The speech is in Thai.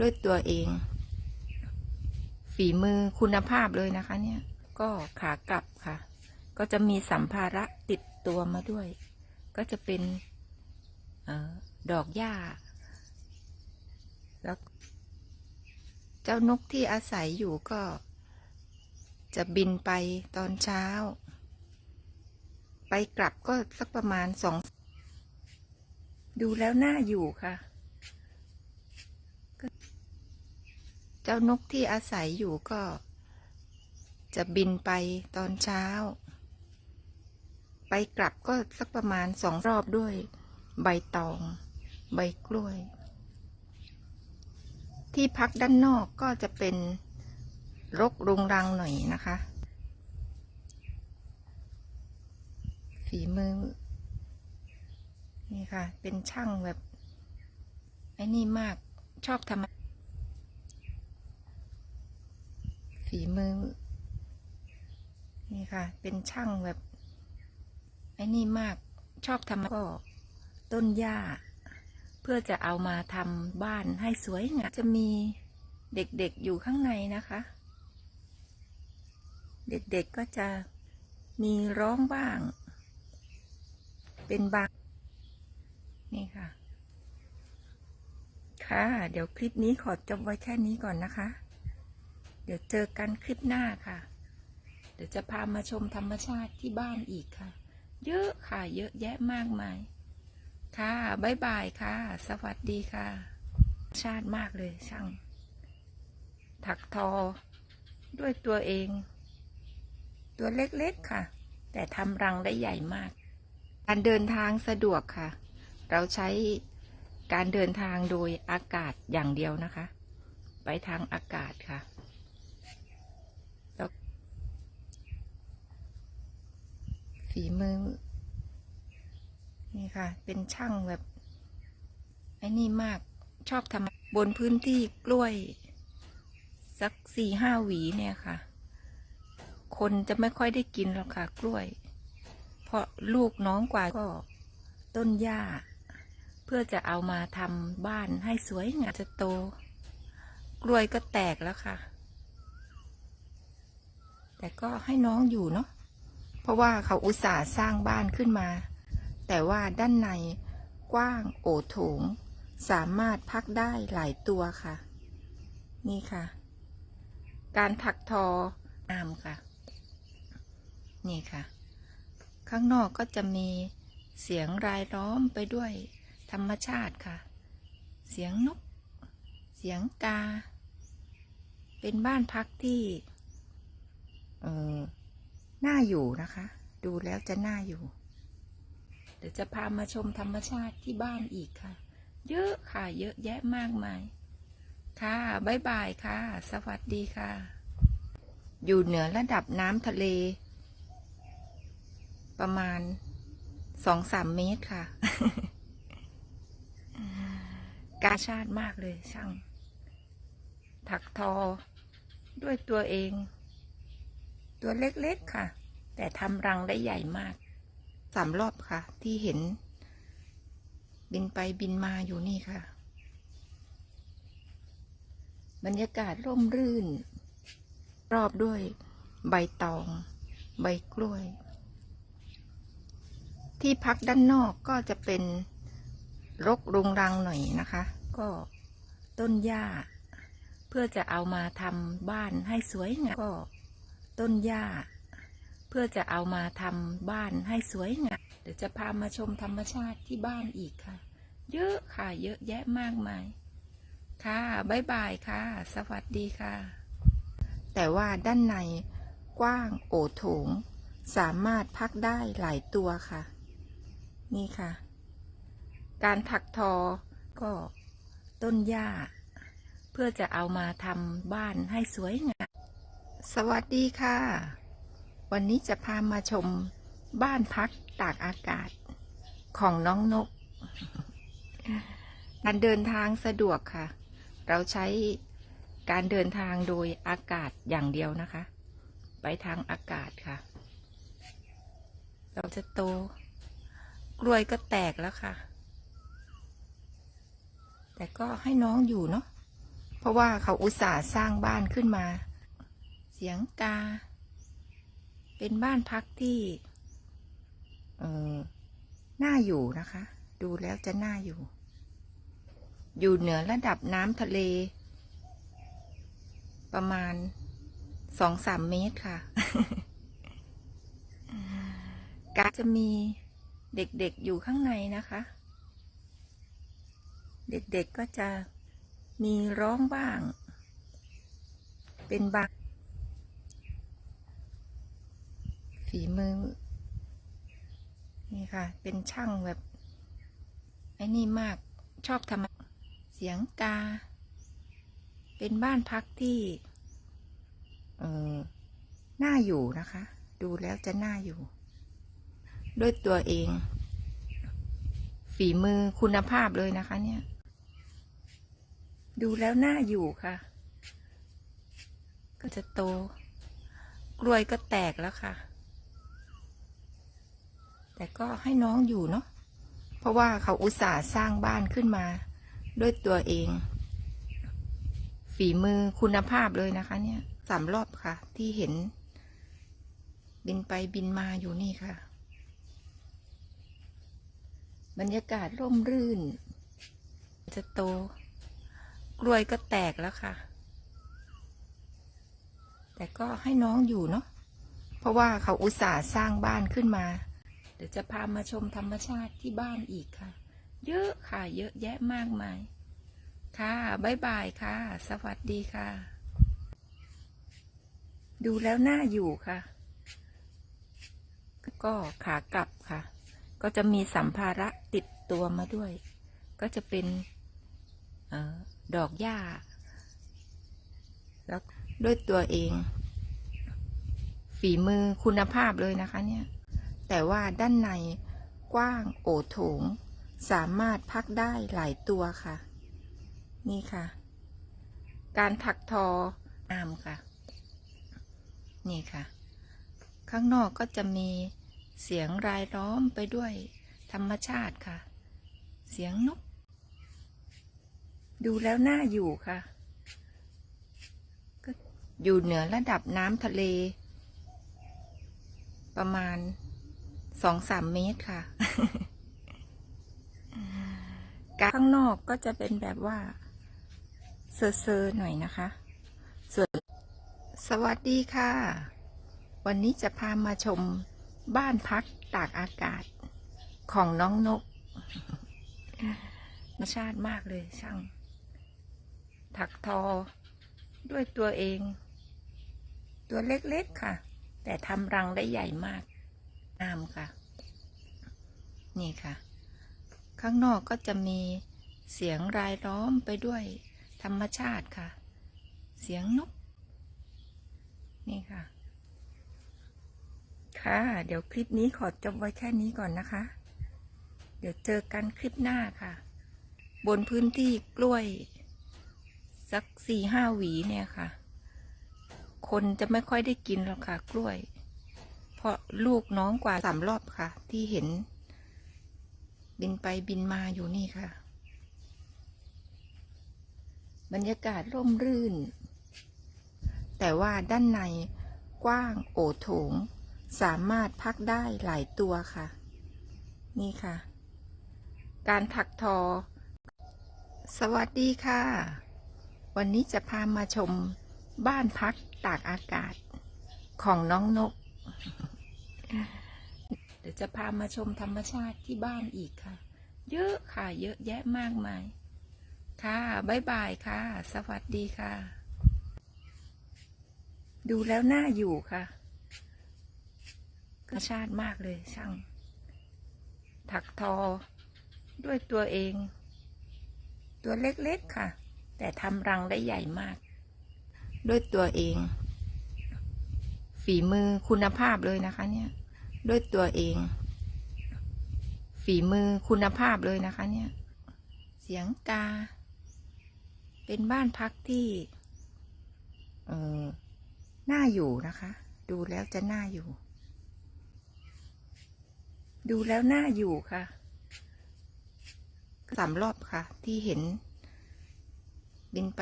ด้วยตัวเอง ฝีมือคุณภาพเลยนะคะ เนี่ย ก็ขากลับค่ะ ก็จะมีสัมภาระติดตัวมาด้วย ก็จะเป็นออดอกหญ้า แล้ว เจ้านกที่อาศัยอยู่ก็จะบินไปตอนเช้า ไปกลับก็สักประมาณสอง ดูแล้วน่าอยู่ค่ะ เจ้านกที่อาศัยอยู่ก็ จะบินไปตอนเช้า ไปกลับก็สักประมาณสองรอบด้วย ใบตอง ใบกล้วย ที่พักด้านนอกก็จะเป็นรกรุงรังหน่อยนะคะ ฝีมือ นี่ค่ะ เป็นช่างแบบไอ้นี่มากชอบทำ ฝีมือ นี่ค่ะ เป็นช่างแบบ ไอ้นี่มากชอบทำก็ต้นหญ้า เพื่อจะเอามาทำบ้านให้สวยงามจะมีเด็กๆอยู่ข้างในนะคะ เด็กๆก็จะมีร้องบ้าง เป็นบางนี่ค่ะ ค่ะ เดี๋ยวคลิปนี้ขอจบไว้แค่นี้ก่อนนะคะ เดี๋ยวเจอกันคลิปหน้าค่ะ เดี๋ยวจะพามาชมธรรมชาติที่บ้านอีกค่ะ เยอะค่ะ เยอะแยะมากมาย ค่ะบ๊ายบายค่ะ สวัสดีค่ะ ชาติมากเลยช่าง ถักทอ ด้วยตัวเอง ตัวเล็กๆค่ะ แต่ทำรังได้ใหญ่มาก การเดินทางสะดวกค่ะ เราใช้การเดินทางโดยอากาศอย่างเดียวนะคะ ไปทางอากาศค่ะแล้ว ฝีมือ นี่ค่ะ เป็นช่างแบบ ไอ้นี่มากชอบทำบนพื้นที่กล้วย สักสี่ห้าหวีเนี่ยค่ะ คนจะไม่ค่อยได้กินหรอกค่ะ กล้วย เพราะลูกน้องกว่าก็ต้นหญ้า เพื่อจะเอามาทำบ้านให้สวยงามจะโต กล้วยก็แตกแล้วค่ะ แต่ก็ให้น้องอยู่เนาะ เพราะว่าเขาอุตส่าห์สร้างบ้านขึ้นมา แต่ว่าด้านในกว้างโอโถง สามารถพักได้หลายตัวค่ะ นี่ค่ะ การถักทองามค่ะ นี่ค่ะ ข้างนอกก็จะมีเสียงรายล้อมไปด้วยธรรมชาติค่ะ เสียงนก เสียงกา เป็นบ้านพักที่ เออ น่าอยู่นะคะ ดูแล้วจะน่าอยู่ เดี๋ยวจะพามาชมธรรมชาติที่บ้านอีกค่ะ เยอะค่ะ เยอะแยะมากมาย ค่ะบ๊ายบายค่ะ สวัสดีค่ะ อยู่เหนือระดับน้ำทะเล ประมาณสองสามเมตรค่ะ กาชาติมากเลยช่าง ถักทอด้วยตัวเอง ตัวเล็กๆค่ะ แต่ทำรังได้ใหญ่มากสามรอบค่ะ ที่เห็น บินไปบินมาอยู่นี่ค่ะ บรรยากาศร่มรื่น รอบด้วยใบตอง ใบกล้วย ที่พักด้านนอกก็จะเป็นรกรุงรังหน่อยนะคะ ก็ต้นหญ้า เพื่อจะเอามาทำบ้านให้สวยงามก็ ต้นหญ้า เพื่อจะเอามาทำบ้านให้สวยงามเดี๋ยวจะพามาชมธรรมชาติที่บ้านอีกค่ะ เยอะค่ะ เยอะแยะมากมาย ค่ะบ๊ายบายค่ะ สวัสดีค่ะ แต่ว่าด้านในกว้างโอโถง สามารถพักได้หลายตัวค่ะ นี่ค่ะ การถักทอก็ต้นหญ้า เพื่อจะเอามาทำบ้านให้สวยงาม สวัสดีค่ะ วันนี้จะพามาชมบ้านพักตากอากาศของน้องนก การเดินทางสะดวกค่ะ เราใช้การเดินทางโดยอากาศอย่างเดียวนะคะ ไปทางอากาศค่ะ เราจะโต กล้วยก็แตกแล้วค่ะ แต่ก็ให้น้องอยู่เนาะเพราะว่าเขาอุตส่าห์สร้างบ้านขึ้นมา สียงกา เป็นบ้านพักที่ เออน่าอยู่นะคะ ดูแล้วจะน่าอยู่ อยู่เหนือระดับน้ำทะเล ประมาณสองสามเมตรค่ะ กาจะมีเด็กๆอยู่ข้างในนะคะ เด็กๆก็จะมีร้องบ้าง เป็นบาง ฝีมือ นี่ค่ะ เป็นช่างแบบไอ้นี่มากชอบทำเสียงกา เป็นบ้านพักที่ เออน่าอยู่นะคะ ดูแล้วจะน่าอยู่ ด้วยตัวเอง ฝีมือคุณภาพเลยนะคะ เนี่ย ดูแล้วน่าอยู่ค่ะ ก็จะโต กล้วยก็แตกแล้วค่ะ แต่ก็ให้น้องอยู่เนาะเพราะว่าเขาอุตส่าห์สร้างบ้านขึ้นมา ด้วยตัวเอง ฝีมือคุณภาพเลยนะคะ เนี่ยสามรอบค่ะ ที่เห็น บินไปบินมาอยู่นี่ค่ะ บรรยากาศร่มรื่น จะโต กล้วยก็แตกแล้วค่ะแต่ก็ให้น้องอยู่เนาะ เพราะว่าเขาอุตส่าห์สร้างบ้านขึ้นมา ดี๋ยวจะพามาชมธรรมชาติที่บ้านอีกค่ะ เยอะค่ะ เยอะแยะมากมาย ค่ะบ๊ายบายค่ะ สวัสดีค่ะ ดูแล้วน่าอยู่ค่ะ ก็ขากลับค่ะ ก็จะมีสัมภาระติดตัวมาด้วย ก็จะเป็นออดอกหญ้า แล้วด้วยตัวเอง ฝีมือคุณภาพเลยนะคะเนี่ย แต่ว่าด้านในกว้างโอโถง สามารถพักได้หลายตัวค่ะ นี่ค่ะ การถักทองามค่ะ นี่ค่ะ ข้างนอกก็จะมีเสียงรายล้อมไปด้วยธรรมชาติค่ะ เสียงนก ดูแล้วน่าอยู่ค่ะ ก็อยู่เหนือระดับน้ำทะเล ประมาณ สองสามเมตรค่ะกาข้างนอกก็จะเป็นแบบว่า เซอร์ๆหน่อยนะคะ ส่วนสวัสดีค่ะ วันนี้จะพามาชมบ้านพักตากอากาศของน้องนกธรรมชาติมากเลยช่าง ถักทอด้วยตัวเอง ตัวเล็กๆค่ะ แต่ทำรังได้ใหญ่มาก งามค่ะ นี่ค่ะ ข้างนอกก็จะมีเสียงรายล้อมไปด้วยธรรมชาติค่ะ เสียงนก นี่ค่ะ ค่ะ เดี๋ยวคลิปนี้ขอจบไว้แค่นี้ก่อนนะคะ เดี๋ยวเจอกันคลิปหน้าค่ะ บนพื้นที่กล้วย สักสี่ห้าหวีเนี่ยค่ะ คนจะไม่ค่อยได้กินหรอกค่ะ กล้วย เพราะลูกน้องกว่าสามรอบค่ะ ที่เห็น บินไปบินมาอยู่นี่ค่ะ บรรยากาศร่มรื่น แต่ว่าด้านในกว้างโอโถง สามารถพักได้หลายตัวค่ะ นี่ค่ะ การถักทอ สวัสดีค่ะ วันนี้จะพามาชมบ้านพักตากอากาศของน้องนก เดี๋ยวจะพามาชมธรรมชาติที่บ้านอีกค่ะ เยอะค่ะ เยอะแยะมากมาย ค่ะบ๊ายบายค่ะ สวัสดีค่ะ ดูแล้วน่าอยู่ค่ะธรรมชาติมากเลยช่าง ถักทอ ด้วยตัวเอง ตัวเล็กๆค่ะ แต่ทำรังได้ใหญ่มาก ด้วยตัวเอง ฝีมือคุณภาพเลยนะคะเนี่ย ด้วยตัวเอง ฝีมือคุณภาพเลยนะคะ เนี่ย เสียงกา เป็นบ้านพักที่ เออน่าอยู่นะคะ ดูแล้วจะน่าอยู่ ดูแล้วน่าอยู่ค่ะสามรอบค่ะ ที่เห็นบินไป